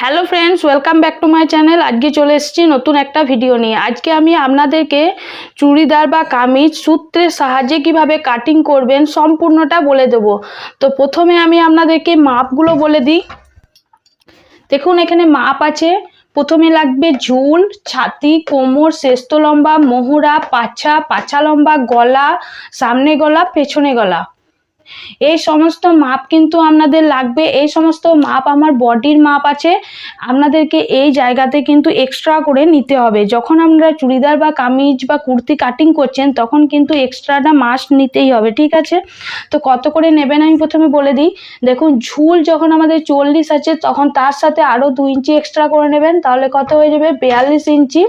Hello friends welcome back to my channel আজকে চলে এসেছি নতুন একটা ভিডিও নিয়ে। আজকে আমি আপনাদেরকে চুড়িদার বা কামিজ সূত্রের সাহায্যে কীভাবে কাটিং করবেন সম্পূর্ণটা বলে দেব। তো প্রথমে আমি আপনাদেরকে মাপগুলো বলে দিই। দেখুন, এখানে মাপ আছে। প্রথমে লাগবে ঝুল, ছাতি, কোমর শেস্ত লম্বা, মোহরা, পাছা পাছা লম্বা গলা, সামনে গলা, পেছনে গলা। এই সমস্ত মাপ কিন্তু আপনাদের লাগবে, এই সমস্ত মাপ আমার বডির মাপ আছে, আপনাদেরকে এই জায়গাতে কিন্তু এক্সট্রা করে নিতে হবে। যখন আপনারা চুড়িদার বা কামিজ বা কুর্তি কাটিং করছেন, তখন কিন্তু এক্সট্রাটা মাস্ট নিতেই হবে, ঠিক আছে? তো কত করে নেবেন আমি প্রথমে বলে দিই। দেখুন, ঝুল যখন আমাদের চল্লিশ আছে, তখন তার সাথে আরও দু ইঞ্চি এক্সট্রা করে নেবেন, তাহলে কত হয়ে যাবে? বিয়াল্লিশ ইঞ্চি।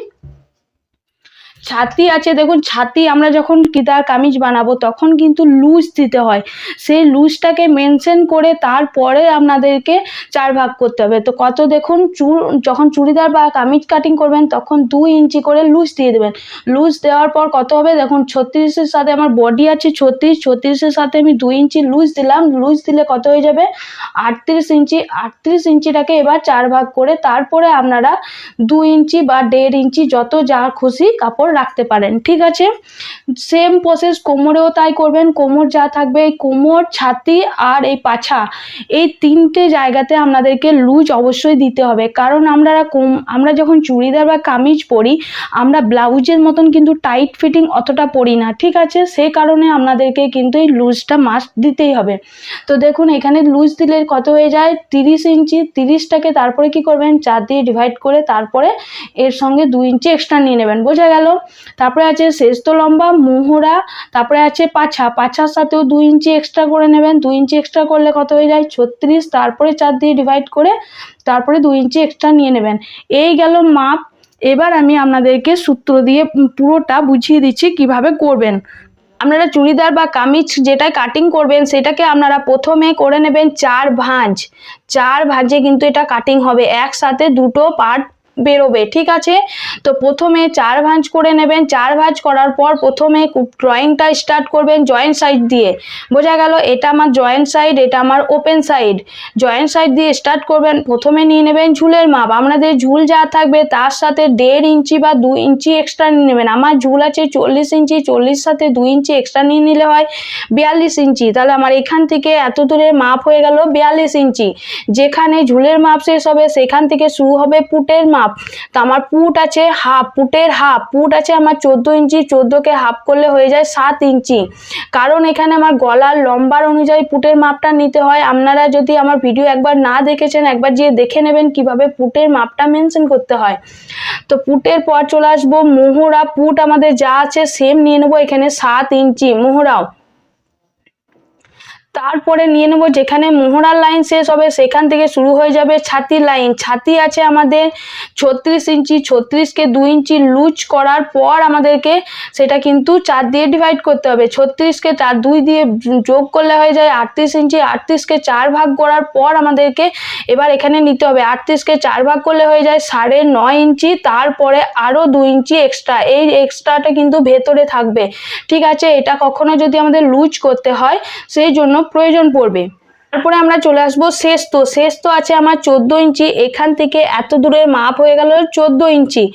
ছাতি আছে, দেখুন, ছাতি আমরা যখন কিতার কামিজ বানাবো, তখন কিন্তু লুজ দিতে হয়। সেই লুজটাকে মেনশন করে তারপরে আপনাদেরকে চার ভাগ করতে হবে। তো কত দেখুন চুল যখন চুড়িদার বা কামিজ কাটিং করবেন, তখন দুই ইঞ্চি করে লুজ দিয়ে দেবেন। লুজ দেওয়ার পর কত হবে? দেখুন, ছত্রিশের সাথে আমার বডি আছে ছত্রিশ, ছত্রিশের সাথে আমি দুই ইঞ্চি লুজ দিলাম। লুজ দিলে কত হয়ে যাবে? আটত্রিশ ইঞ্চি, আটত্রিশ ইঞ্চিটাকে এবার চার ভাগ করে তারপরে আপনারা দু ইঞ্চি বা দেড় ইঞ্চি যত যা খুশি কাপড় রাখতে পারেন, ঠিক আছে? সেম প্রসেস কোমরেও তাই করবেন, কোমর যা থাকবে এই কোমর, ছাতি আর এই পাছা, এই তিনটে জায়গাতে আপনাদেরকে লুজ অবশ্যই দিতে হবে। কারণ আমরা কোম, আমরা যখন চুড়িদার বা কামিজ পরি, আমরা ব্লাউজের মতন কিন্তু টাইট ফিটিং অতটা পরি না, ঠিক আছে? সেই কারণে আপনাদেরকে কিন্তু এই লুজটা মাস্ট দিতেই হবে। তো দেখুন, এখানে লুজ দিলে কত হয়ে যায়? তিরিশ ইঞ্চি, তিরিশটাকে তারপরে কি করবেন? চার দিয়ে ডিভাইড করে তারপরে এর সঙ্গে দু ইঞ্চি এক্সট্রা নিয়ে নেবেন, বোঝা গেল? তারপরে আছে শেস্ত লম্বা, মোহরা, তারপরে আছে পাছা। পাছার সাথেও দু ইঞ্চি এক্সট্রা করে নেবেন। দু ইঞ্চি এক্সট্রা করলে কত হয়ে যায়? ছত্রিশ। তারপরে চার দিয়ে ডিভাইড করে তারপরে দু ইঞ্চি এক্সট্রা নিয়ে নেবেন। এই গেল মাপ। এবার আমি আপনাদেরকে সূত্র দিয়ে পুরোটা বুঝিয়ে দিচ্ছি কীভাবে করবেন। আপনারা চুড়িদার বা কামিজ যেটা কাটিং করবেন, সেটাকে আপনারা প্রথমে করে নেবেন চার ভাঁজ। চার ভাঁজে কিন্তু এটা কাটিং হবে। একসাথে দুটো পার্ট বেরোবে, ঠিক আছে? তো প্রথমে চার ভাঁজ করে নেবেন। চার ভাঁজ করার পর প্রথমে ড্রয়িংটা স্টার্ট করবেন জয়েন্ট সাইড দিয়ে। বোঝা গেল, এটা আমার জয়েন্ট সাইড এটা আমার ওপেন সাইড জয়েন্ট সাইড দিয়ে স্টার্ট করবেন, প্রথমে নিয়ে নেবেন ঝুলের মাপ। আপনাদের ঝুল যা থাকবে তার সাথে দেড় ইঞ্চি বা দু ইঞ্চি এক্সট্রা নিয়ে নেবেন। আমার ঝুল আছে চল্লিশ ইঞ্চি, চল্লিশ সাথে দু ইঞ্চি এক্সট্রা নিয়ে নিলে হয় বিয়াল্লিশ ইঞ্চি। তাহলে আমার এখান থেকে এত দূরে মাপ হয়ে গেল বিয়াল্লিশ ইঞ্চি। যেখানে ঝুলের মাপ শেষ হবে, সেখান থেকে শুরু হবে পুটের মাপ। তো আমার পুট আছে হাফ পুটের হাফ পুট আছে আমার চোদ্দ ইঞ্চি, চোদ্দোকে হাফ করলে হয়ে যায় সাত ইঞ্চি। কারণ এখানে আমার গলার লম্বার অনুযায়ী পুটের মাপটা নিতে হয়। আপনারা যদি আমার ভিডিও একবার না দেখেছেন, একবার গিয়ে দেখে নেবেন কীভাবে পুটের মাপটা মেনশন করতে হয়। তো পুটের পর চলে আসব মোহরা পুট আমাদের যা আছে সেম নিয়ে নেব এখানে সাত ইঞ্চি। মোহরাও। তারপরে নিয়ে নেব যেখানে মোহরার লাইন শেষ হবে, সেখান থেকে শুরু হয়ে যাবে ছাতি লাইন ছাতি আছে আমাদের ছত্রিশ ইঞ্চি, ছত্রিশকে দু ইঞ্চি লুজ করার পর আমাদেরকে সেটা কিন্তু চার দিয়ে ডিভাইড করতে হবে। ছত্রিশকে চার, দুই দিয়ে যোগ করলে হয়ে যায় আটত্রিশ ইঞ্চি। আটত্রিশকে চার ভাগ করার পর আমাদেরকে এবার এখানে নিতে হবে। আটত্রিশকে চার ভাগ করলে হয়ে যায় সাড়ে নয় ইঞ্চি, তারপরে আরও দু ইঞ্চি এক্সট্রা এই এক্সট্রাটা কিন্তু ভেতরে থাকবে। ঠিক আছে, এটা কখনো যদি আমাদের লুজ করতে হয়, সেই জন্য প্রয়োজন পড়বে। তারপরে আমরা চলে আসব শেষ তো শেষ তো আছে আমার চোদ্দ ইঞ্চি। এখান থেকে এত দূরের মাপ হয়ে গেল চোদ্দ ইঞ্চি।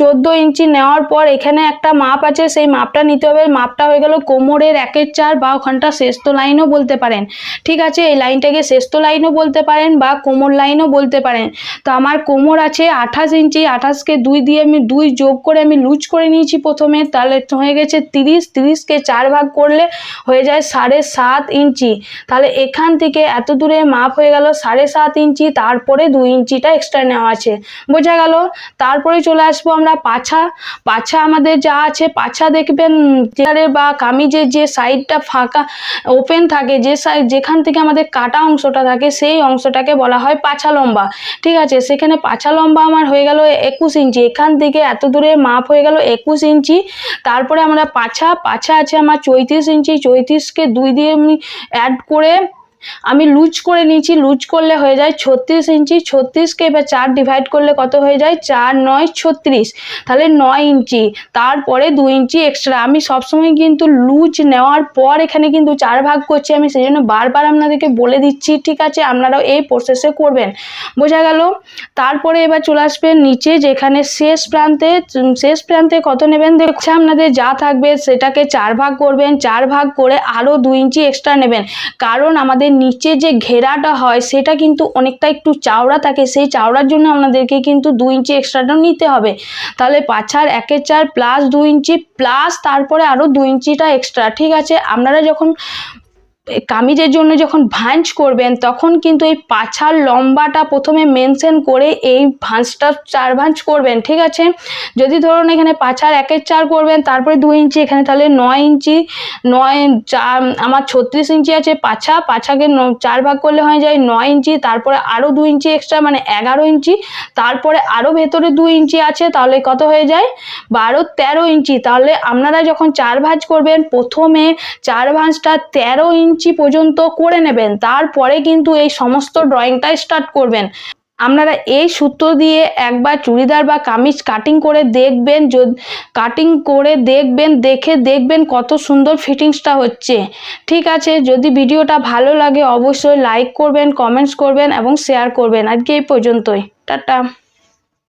চোদ্দ ইঞ্চি নেওয়ার পর এখানে একটা মাপ আছে, সেই মাপটা নিতে হবে। মাপটা হয়ে গেল কোমরের একের চার বা ওখানটা শেষতো লাইনও বলতে পারেন। ঠিক আছে, এই লাইনটাকে শেষতো লাইনও বলতে পারেন বা কোমর লাইনও বলতে পারেন। তো আমার কোমর আছে আঠাশ ইঞ্চি। আঠাশকে দুই দিয়ে আমি দুই যোগ করে আমি লুজ করে নিয়েছি প্রথমে। তাহলে হয়ে গেছে তিরিশ। তিরিশকে চার ভাগ করলে হয়ে যায় সাড়ে সাত ইঞ্চি। তাহলে এখান থেকে এত দূরে মাপ হয়ে গেল সাড়ে সাত ইঞ্চি, তারপরে দুই ইঞ্চিটা এক্সট্রা নেওয়া আছে। বোঝা গেল, তারপরে চলে আসব আমরা পাছা। পাছা আমাদের যা আছে, পাছা দেখবেন চেয়ারে বা কামিজের যে সাইডটা ফাঁকা ওপেন থাকে, যে সাইড যেখান থেকে আমাদের কাটা অংশটা থাকে, সেই অংশটাকে বলা হয় পাছা লম্বা। ঠিক আছে, সেখানে পাছা লম্বা আমার হয়ে গেল একুশ ইঞ্চি। এখান থেকে এত দূরে মাপ হয়ে গেল একুশ ইঞ্চি। তারপরে আমরা পাছা পাছা আছে আমার চৌত্রিশ ইঞ্চি। চৌত্রিশকে দুই দিয়ে আমি অ্যাড করে আমি লুজ করে নিয়েছি, লুজ করলে হয়ে যায় ছত্রিশ ইঞ্চি, ছত্রিশকে এবার চার ডিভাইড করলে কত হয়ে যায়? চার, নয়, ছত্রিশ। তাহলে নয় ইঞ্চি। তারপরে দু ইঞ্চি এক্সট্রা আমি সবসময় কিন্তু লুজ নেওয়ার পর এখানে কিন্তু চার ভাগ করছি। আমি সেই জন্য বারবার আপনাদেরকে বলে দিচ্ছি, ঠিক আছে? আপনারাও এই প্রসেসে করবেন। বোঝা গেল? তারপরে এবার চলে আসবেন নিচে, যেখানে শেষ প্রান্তে শেষ প্রান্তে কত নেবেন? দেখছে আপনাদের যা থাকবে সেটাকে চার ভাগ করবেন। চার ভাগ করে আরও দু ইঞ্চি এক্সট্রা নেবেন। কারণ আমাদের নিচে যে ঘেরাটা হয়, সেটা কিন্তু অনেকটা একটু চাওড়া থাকে। সেই চাওড়ার জন্য আপনাদেরকে কিন্তু দু ইঞ্চি এক্সট্রাটা নিতে হবে। তাহলে পাছার একে চার প্লাস দু ইঞ্চি প্লাস তারপরে আরও দু ইঞ্চিটা এক্সট্রা ঠিক আছে? আপনারা যখন কামিজের জন্য যখন ভাঁজ করবেন, তখন কিন্তু এই পাছার লম্বাটা প্রথমে মেনশন করে এই ভাঁজটা চার ভাঁজ করবেন, ঠিক আছে? যদি ধরুন এখানে পাছার একের চার করবেন, তারপরে দু ইঞ্চি, এখানে তাহলে নয় ইঞ্চি, নয় চার আমার ছত্রিশ ইঞ্চি আছে পাছা, পাছাকে চার ভাগ করলে হয়ে যায় নয় ইঞ্চি, তারপরে আরও দু ইঞ্চি এক্সট্রা মানে এগারো ইঞ্চি, তারপরে আরও ভেতরে দু ইঞ্চি আছে, তাহলে কত হয়ে যায়? বারো, তেরো ইঞ্চি, তাহলে আপনারা যখন চার ভাঁজ করবেন, প্রথমে চার ভাঁজটা তেরো ইঞ্চি পর্যন্ত করে নেবেন, তারপরে কিন্তু এই সমস্ত ড্রয়িংটা স্টার্ট করবেন। আপনারা এই সূত্র দিয়ে একবার চুড়িদার বা কামিজ কাটিং করে দেখবেন কাটিং করে দেখবেন, দেখে দেখবেন কত সুন্দর ফিটিংসটা হচ্ছে। ঠিক আছে, যদি ভিডিওটা ভালো লাগে অবশ্যই লাইক করবেন কমেন্টস করবেন এবং শেয়ার করবেন। আজকে এই পর্যন্তই। টাটা।